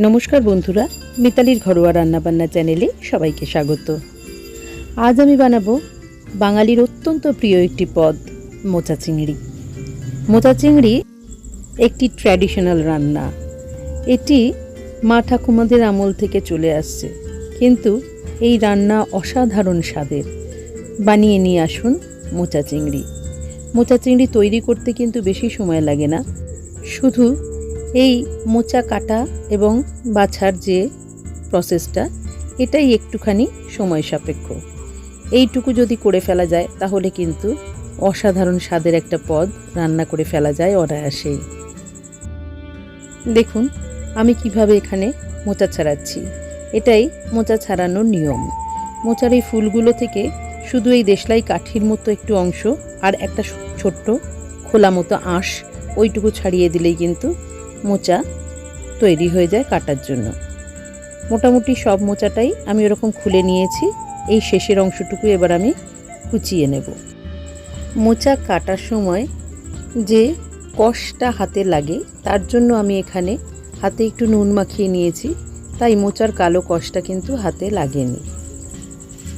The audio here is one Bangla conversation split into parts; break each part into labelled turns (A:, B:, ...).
A: নমস্কার বন্ধুরা, মিতালির ঘরোয়া রান্নাবান্না চ্যানেলে সবাইকে স্বাগত। আজ আমি বানাবো বাঙালির অত্যন্ত প্রিয় একটি পদ, মোচা চিংড়ি। মোচা চিংড়ি একটি ট্র্যাডিশনাল রান্না। এটি মা ঠাকুমাদের আমল থেকে চলে আসছে। কিন্তু এই রান্না অসাধারণ স্বাদের। বানিয়ে নিয়ে আসুন মোচা চিংড়ি। মোচা চিংড়ি তৈরি করতে কিন্তু বেশি সময় লাগে না। শুধু এই মোচা কাটা এবং বাছার যে প্রসেসটা এটাই একটুখানি সময় সাপেক্ষ। এইটুকু যদি করে ফেলা যায়, তাহলে কিন্তু অসাধারণ স্বাদের একটা পদ রান্না করে ফেলা যায় অনায়াসেই। দেখুন, আমি কীভাবে এখানে মোচা ছাড়াচ্ছি। এটাই মোচা ছাড়ানোর নিয়ম। মোচার এই ফুলগুলো থেকে শুধু এই দেশলাই কাঠির মতো একটু অংশ আর একটা ছোট্ট খোলা মতো আঁশ ওইটুকু ছাড়িয়ে দিলেই কিন্তু মোচা তৈরি হয়ে যায় কাটার জন্য। মোটামুটি সব মোচাটাই আমি ওরকম খুলে নিয়েছি। এই শেষের অংশটুকু এবার আমি কুচিয়ে নেব। মোচা কাটার সময় যে কষটা হাতে লাগে, তার জন্য আমি এখানে হাতে একটু নুন মাখিয়ে নিয়েছি। তাই মোচার কালো কষটা কিন্তু হাতে লাগেনি।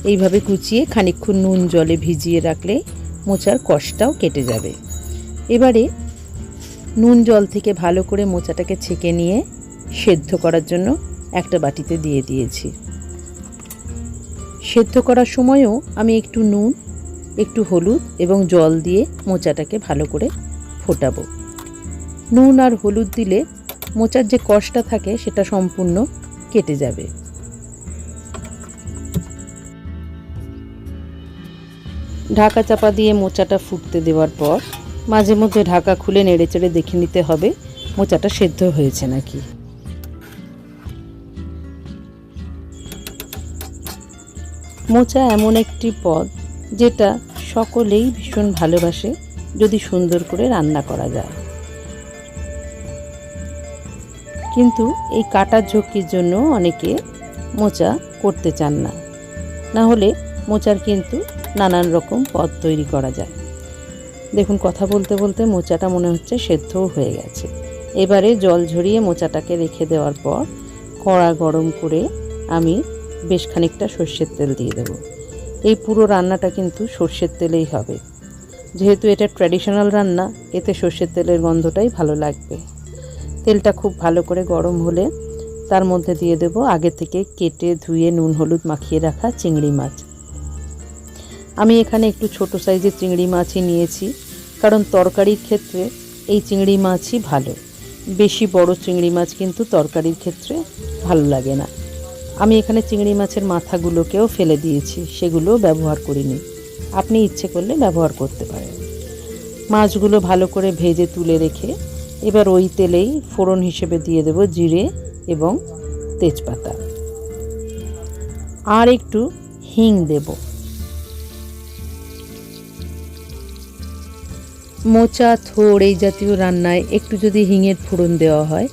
A: এইভাবে কুচিয়ে খানিকক্ষণ নুন জলে ভিজিয়ে রাখলে মোচার কষটাও কেটে যাবে। এবারে নুন জল থেকে ভালো করে মোচাটাকে ছেঁকে নিয়ে সেদ্ধ করার জন্য একটা বাটিতে দিয়ে দিয়েছি। সেদ্ধ করার সময়ও আমি একটু নুন, একটু হলুদ এবং জল দিয়ে মোচাটাকে ভালো করে ফোটাবো। নুন আর হলুদ দিলে মোচার যে কষটা থাকে সেটা সম্পূর্ণ কেটে যাবে। ঢাকা চাপা দিয়ে মোচাটা ফুটতে দেওয়ার পর মাঝে মধ্যে ঢাকা খুলে নেড়েচেড়ে দেখে নিতে হবে, মোচাটা সেদ্ধ হয়েছে নাকি। মোচা এমন একটি পদ যেটা সকলেই ভীষণ ভালোবাসে যদি সুন্দর করে রান্না করা যায়। কিন্তু এই কাটার ঝক্কির জন্য অনেকে মোচা করতে চান না। না হলে মোচার কিন্তু নানান রকম পদ তৈরি করা যায়। দেখুন, কথা বলতে বলতে মোচাটা মনে হচ্ছে সেদ্ধও হয়ে গেছে। এবারে জল ঝরিয়ে মোচাটাকে রেখে দেওয়ার পর কড়া গরম করে আমি বেশ খানিকটা সর্ষের তেল দিয়ে দেবো। এই পুরো রান্নাটা কিন্তু সর্ষের তেলেই হবে। যেহেতু এটা ট্র্যাডিশনাল রান্না, এতে সর্ষের তেলের গন্ধটাই ভালো লাগবে। তেলটা খুব ভালো করে গরম হলে তার মধ্যে দিয়ে দেব আগে থেকে কেটে ধুয়ে নুন, হলুদ মাখিয়ে রাখা চিংড়ি মাছ। আমি এখানে একটু ছোট সাইজের চিংড়ি মাছই নিয়েছি, কারণ তরকারির ক্ষেত্রে এই চিংড়ি মাছই ভালো। বেশি বড় চিংড়ি মাছ কিন্তু তরকারির ক্ষেত্রে ভালো লাগে না। আমি এখানে চিংড়ি মাছের মাথাগুলোকেও ফেলে দিয়েছি সেগুলো ব্যবহার করিনি। আপনি ইচ্ছে করলে ব্যবহার করতে পারেন। মাছগুলো ভালো করে ভেজে তুলে রেখে এবার ওই তেলেই ফোড়ন হিসেবে দিয়ে দেব জিরে এবং তেজপাতা। আর একটু হিং দেবো। মোচা, থোড় এই জাতীয় রান্নায় একটু যদি হিঙের ফোড়ন দেওয়া হয়,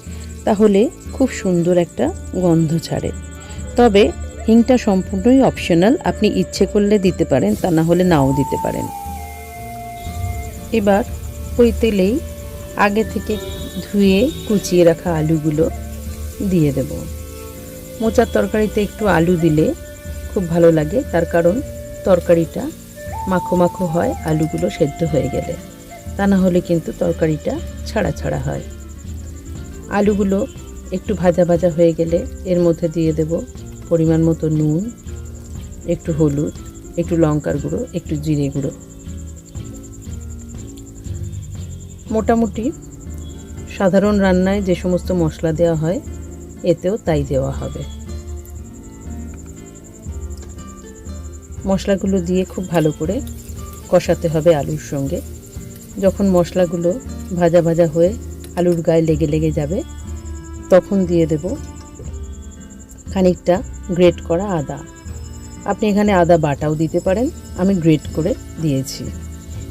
A: তাহলে খুব সুন্দর একটা গন্ধ ছাড়ে। তবে হিংটা সম্পূর্ণই অপশনাল আপনি ইচ্ছে করলে দিতে পারেন, তা না হলে নাও দিতে পারেন। এবার ওই তেলেই আগে থেকে ধুয়ে কুচিয়ে রাখা আলুগুলো দিয়ে দেব। মোচার তরকারিতে একটু আলু দিলে খুব ভালো লাগে, তার কারণ তরকারিটা মাখো মাখো হয়, আলুগুলো সেদ্ধ হয়ে গেলে। তা না হলে কিন্তু তরকারিটা ছাড়া ছাড়া হয়। আলুগুলো একটু ভাজা ভাজা হয়ে গেলে এর মধ্যে দিয়ে দেব পরিমাণ মতো নুন, একটু হলুদ, একটু লঙ্কার গুঁড়ো, একটু জিরে গুঁড়ো। মোটামুটি সাধারণ রান্নায় যে সমস্ত মশলা দেওয়া হয়, এতেও তাই দেওয়া হবে। মশলাগুলো দিয়ে খুব ভালো করে কষাতে হবে আলুর সঙ্গে। যখন মশলাগুলো ভাজা ভাজা হয়ে আলুর গায়ে লেগে লেগে যাবে, তখন দিয়ে দেব খানিকটা গ্রেট করা আদা। আপনি এখানে আদা বাটাও দিতে পারেন, আমি গ্রেট করে দিয়েছি।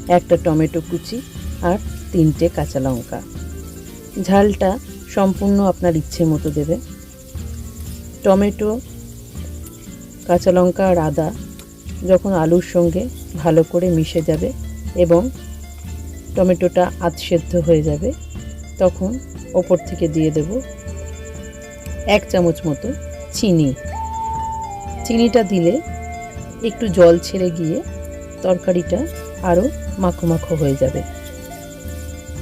A: একটা টমেটো কুচি আর তিনটে কাঁচা লঙ্কা। ঝালটা সম্পূর্ণ আপনার ইচ্ছে মতো দেবে। টমেটো, কাঁচা লঙ্কা আর আদা যখন আলুর সঙ্গে ভালো করে মিশে যাবে এবং টমেটোটা আধ সেদ্ধ হয়ে যাবে, তখন ওপর থেকে দিয়ে দেব এক চামচ মতো চিনি। চিনিটা দিলে একটু জল ছেড়ে গিয়ে তরকারিটা আরও মাখো মাখো হয়ে যাবে।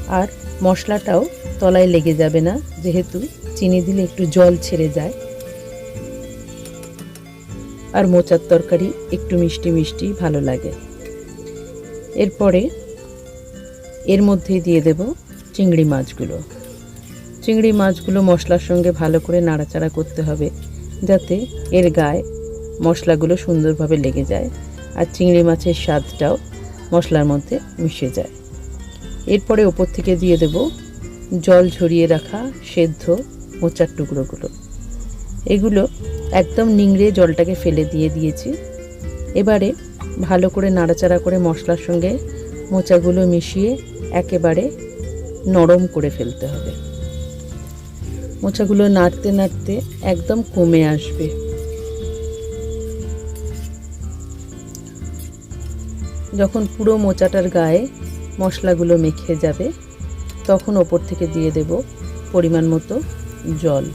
A: আর মশলাটাও তলায় লেগে যাবে না, যেহেতু চিনি দিলে একটু জল ছেড়ে যায়। আর মোচার তরকারি একটু মিষ্টি মিষ্টি ভালো লাগে। এরপরে এর মধ্যেই দিয়ে দেব চিংড়ি মাছগুলো। চিংড়ি মাছগুলো মশলার সঙ্গে ভালো করে নাড়াচাড়া করতে হবে যাতে এর গায়ে মশলাগুলো সুন্দরভাবে লেগে যায় আর চিংড়ি মাছের স্বাদটাও মশলার মধ্যে মিশে যায়। এরপরে ওপর থেকে দিয়ে দেব জল ঝরিয়ে রাখা সেদ্ধ মোচার টুকরোগুলো। এগুলো একদম নিংড়ে জলটাকে ফেলে দিয়ে দিয়েছি। এবারে ভালো করে নাড়াচাড়া করে মশলার সঙ্গে মোচাগুলো মিশিয়ে একেবারে নরম করে ফেলতে হবে। মোচাগুলো নাড়তে নাড়তে একদম কমে আসবে। যখন পুরো মোচাটার গায়ে মশলাগুলো মেখে যাবে, তখন ওপর থেকে দিয়ে দেব পরিমাণ মতো জল।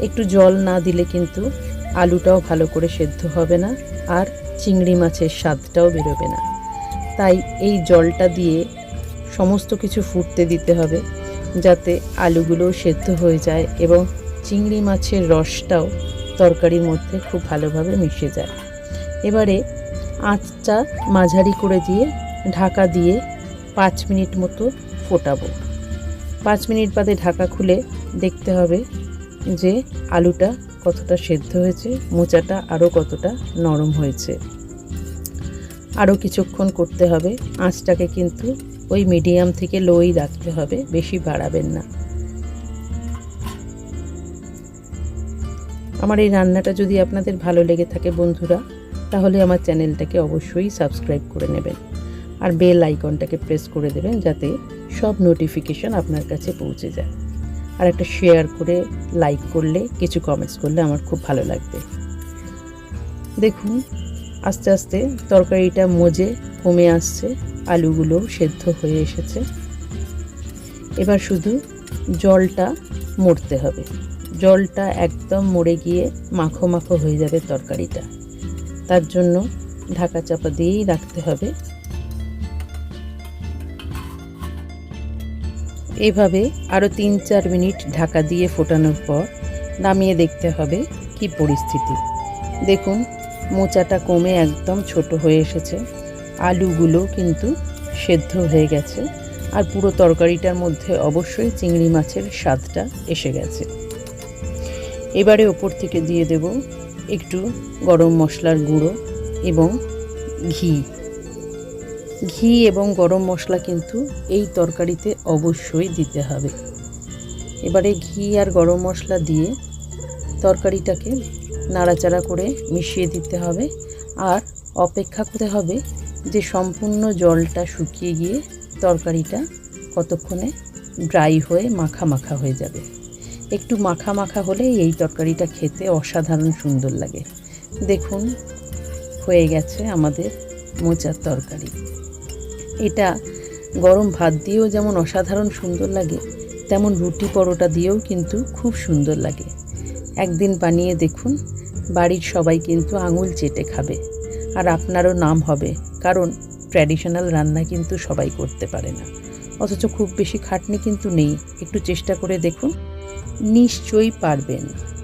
A: একটু জল না দিলে কিন্তু আলুটাও ভালো করে সেদ্ধ হবে না, আর চিংড়ি মাছের স্বাদটাও বেরোবে না। তাই এই জলটা দিয়ে সমস্ত কিছু ফুটতে দিতে হবে যাতে আলুগুলো সেদ্ধ হয়ে যায় এবং চিংড়ি মাছের রসটাও তরকারির মধ্যে খুব ভালোভাবে মিশে যায়। এবারে আঁচটা মাঝারি করে দিয়ে ঢাকা দিয়ে পাঁচ মিনিট মতো ফোটাবো। পাঁচ মিনিট বাদে ঢাকা খুলে দেখতে হবে যে আলুটা কতটা সেদ্ধ হয়েছে, মোচাটা আরও কতটা নরম হয়েছে। আরও কিছুক্ষণ করতে হবে। আঁচটাকে কিন্তু ওই মিডিয়াম থেকে লোই রাখতে হবে, বেশি বাড়াবেন না। আমার এই রান্নাটা যদি আপনাদের ভালো লেগে থাকে বন্ধুরা, তাহলে আমার চ্যানেলটাকে অবশ্যই সাবস্ক্রাইব করে নেবেন। আর বেল আইকনটাকে প্রেস করে দেবেন যাতে সব নোটিফিকেশন আপনার কাছে পৌঁছে যায়। আর একটা শেয়ার করে লাইক করলে, কিছু কমেন্টস করলে আমার খুব ভালো লাগবে। দেখুন আস্তে আস্তে তরকারিটা মজে কমে আসছে আলুগুলো সেদ্ধ হয়ে এসেছে। এবার শুধু জলটা মরতে হবে। জলটা একদম মরে গিয়ে মাখো মাখো হয়ে যাবে তরকারিটা। তার জন্য ঢাকা চাপা দিয়েই রাখতে হবে। এভাবে আরও তিন চার মিনিট ঢাকা দিয়ে ফোটানোর পর নামিয়ে দেখতে হবে কি পরিস্থিতি। দেখুন মোচাটা কমে একদম ছোট হয়ে এসেছে। আলুগুলো কিন্তু সেদ্ধ হয়ে গেছে আর পুরো তরকারিটার মধ্যে অবশ্যই চিংড়ি মাছের স্বাদটা এসে গেছে। এবারে ওপর থেকে দিয়ে দেব একটু গরম মশলার গুঁড়ো এবং ঘি। ঘি এবং গরম মশলা কিন্তু এই তরকারিতে অবশ্যই দিতে হবে। এবারে ঘি আর গরম মশলা দিয়ে তরকারিটাকে নাড়াচাড়া করে মিশিয়ে দিতে হবে আর অপেক্ষা করতে হবে যে সম্পূর্ণ জলটা শুকিয়ে গিয়ে তরকারিটা কতক্ষণে ড্রাই হয়ে মাখা মাখা হয়ে যাবে। একটু মাখা মাখা হলে এই তরকারিটা খেতে অসাধারণ সুন্দর লাগে। দেখুন, হয়ে গেছে আমাদের মোচার তরকারি। এটা গরম ভাত দিয়েও যেমন অসাধারণ সুন্দর লাগে, তেমন রুটি পরোটা দিয়েও কিন্তু খুব সুন্দর লাগে। একদিন বানিয়ে দেখুন বাড়ির সবাই কিন্তু আঙুল চেটে খাবে। আর আপনারও নাম হবে, কারণ ট্র্যাডিশনাল রান্না কিন্তু সবাই করতে পারে না। অথচ খুব বেশি খাটনি কিন্তু নেই। একটু চেষ্টা করে দেখুন। নিশ্চয়ই পারবেন।